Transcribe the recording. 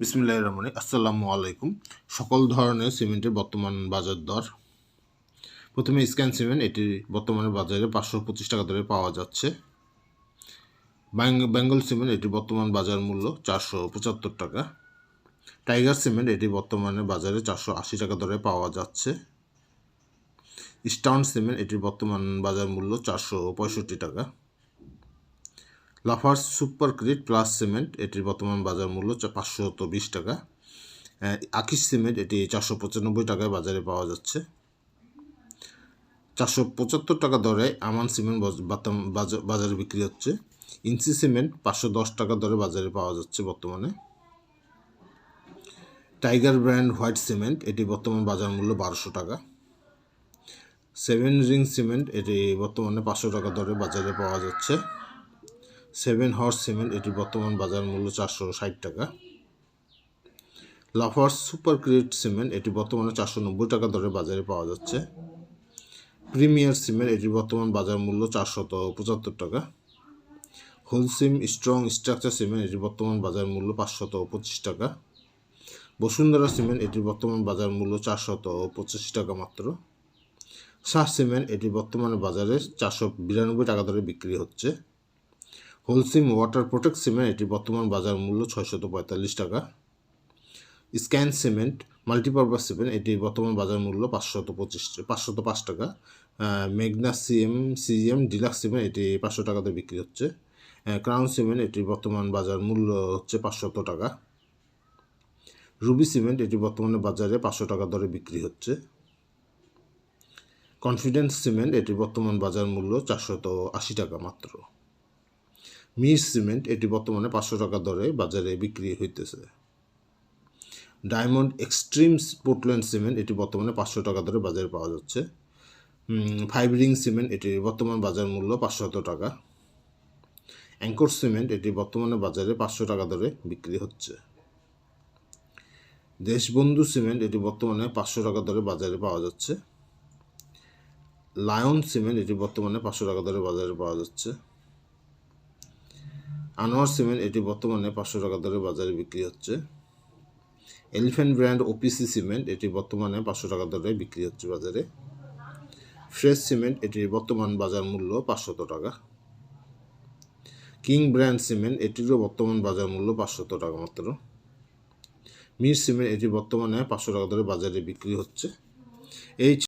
বিসমুল্লাহ রহমানি আসসালামু আলাইকুম। সকল ধরনের সিমেন্টের বর্তমান বাজার দর। প্রথমে স্ক্যান সিমেন্ট, এটি বর্তমানে বাজারে পাঁচশো পঁচিশ টাকা দরে পাওয়া যাচ্ছে। বেঙ্গল সিমেন্ট, এটি বর্তমান বাজার মূল্য চারশো পঁচাত্তর টাকা। টাইগার সিমেন্ট, এটি বর্তমানে বাজারে চারশো আশি টাকা দরে পাওয়া যাচ্ছে। স্টাউন সিমেন্ট এটির বর্তমান বাজার মূল্য চারশো পঁয়ষট্টি টাকা। Lafarge super crete plus cement, এটির বর্তমান বাজার মূল্য পাঁচশো তো বিশ টাকা। আকিস সিমেন্ট, এটি চারশো পঁচানব্বই টাকায় বাজারে পাওয়া যাচ্ছে। চারশো পঁচাত্তর টাকা দরে আমান সিমেন্ট বাজ- বাজারে বিক্রি হচ্ছে। ইনসি সিমেন্ট পাঁচশো দশ টাকা দরে বাজারে পাওয়া যাচ্ছে বর্তমানে। টাইগার ব্র্যান্ড হোয়াইট সিমেন্ট, এটি বর্তমান বাজার মূল্য বারোশো টাকা। সেভেন রিং সিমেন্ট, এটি বর্তমানে পাঁচশো টাকা দরে বাজারে পাওয়া যাচ্ছে। সেভেন হর্স সিমেন্ট এটি বর্তমান বাজার মূল্য চারশো ষাট টাকা। লাফার্স সুপার ক্রিট সিমেন্ট এটি বর্তমানে চারশো নব্বই টাকা দরে বাজারে পাওয়া যাচ্ছে। প্রিমিয়ার সিমেন্ট এটি বর্তমান বাজার মূল্য চারশত পঁচাত্তর টাকা। হোলসিম স্ট্রং স্ট্রাকচার সিমেন্ট এটি বর্তমান বাজার মূল্য পাঁচশত পঁচিশ টাকা। বসুন্ধরা সিমেন্ট এটির বর্তমান বাজার মূল্য চারশত পঁচাশি টাকা মাত্র। শাহ সিমেন্ট এটি বর্তমানে বাজারে চারশো বিরানব্বই টাকা দরে বিক্রি হচ্ছে। হোলসিম ওয়াটার প্রোটেক্ট সিমেন্ট এটির বর্তমান বাজার মূল্য ছয়শত পঁয়তাল্লিশ টাকা। স্ক্যান সিমেন্ট, মাল্টিপারপাস সিমেন্ট এটির বর্তমান বাজার মূল্য পাঁচশত পঁচিশ, পাঁচশত পাঁচ টাকা। মেঘনা সিএম সিএম ডিলাক্স সিমেন্ট, এটি পাঁচশো টাকাতে বিক্রি হচ্ছে। ক্রাউন সিমেন্ট এটির বর্তমান বাজার মূল্য হচ্ছে পাঁচশত টাকা। রুবি সিমেন্ট, এটি বর্তমানে বাজারে পাঁচশো টাকা দরে বিক্রি হচ্ছে। কনফিডেন্স সিমেন্ট এটির বর্তমান বাজার মূল্য চারশত আশি টাকা মাত্র। মির সিমেন্ট এটি বর্তমানে পাঁচশো টাকা দরে বাজারে বিক্রি হইতেছে। ডায়মন্ড এক্সট্রিম পোর্টল্যান্ড সিমেন্ট এটি বর্তমানে পাঁচশো টাকা দরে বাজারে পাওয়া যাচ্ছে। ফাইভ রিং সিমেন্ট এটির বর্তমান বাজার মূল্য পাঁচশত টাকা। অ্যাঙ্কর সিমেন্ট এটি বর্তমানে বাজারে পাঁচশো টাকা দরে বিক্রি হচ্ছে। দেশবন্ধু সিমেন্ট এটি বর্তমানে পাঁচশো টাকা দরে বাজারে পাওয়া যাচ্ছে। লায়ন সিমেন্ট এটি বর্তমানে পাঁচশো টাকা দরে বাজারে পাওয়া যাচ্ছে। আনোয়ার সিমেন্ট এটি বর্তমানে পাঁচশো টাকা দরে বাজারে বিক্রি হচ্ছে। এলিফ্যান্ট ব্র্যান্ড ওপিসি সিমেন্ট এটি বর্তমানে পাঁচশো টাকা দরে বিক্রি হচ্ছে বাজারে। ফ্রেশ সিমেন্ট এটির বর্তমান বাজার মূল্য পাঁচশত টাকা। কিং ব্র্যান্ড সিমেন্ট এটিরও বর্তমান বাজার মূল্য পাঁচশত টাকা মাত্র। মির সিমেন্ট এটি বর্তমানে পাঁচশো টাকা দরে বাজারে বিক্রি হচ্ছে। এই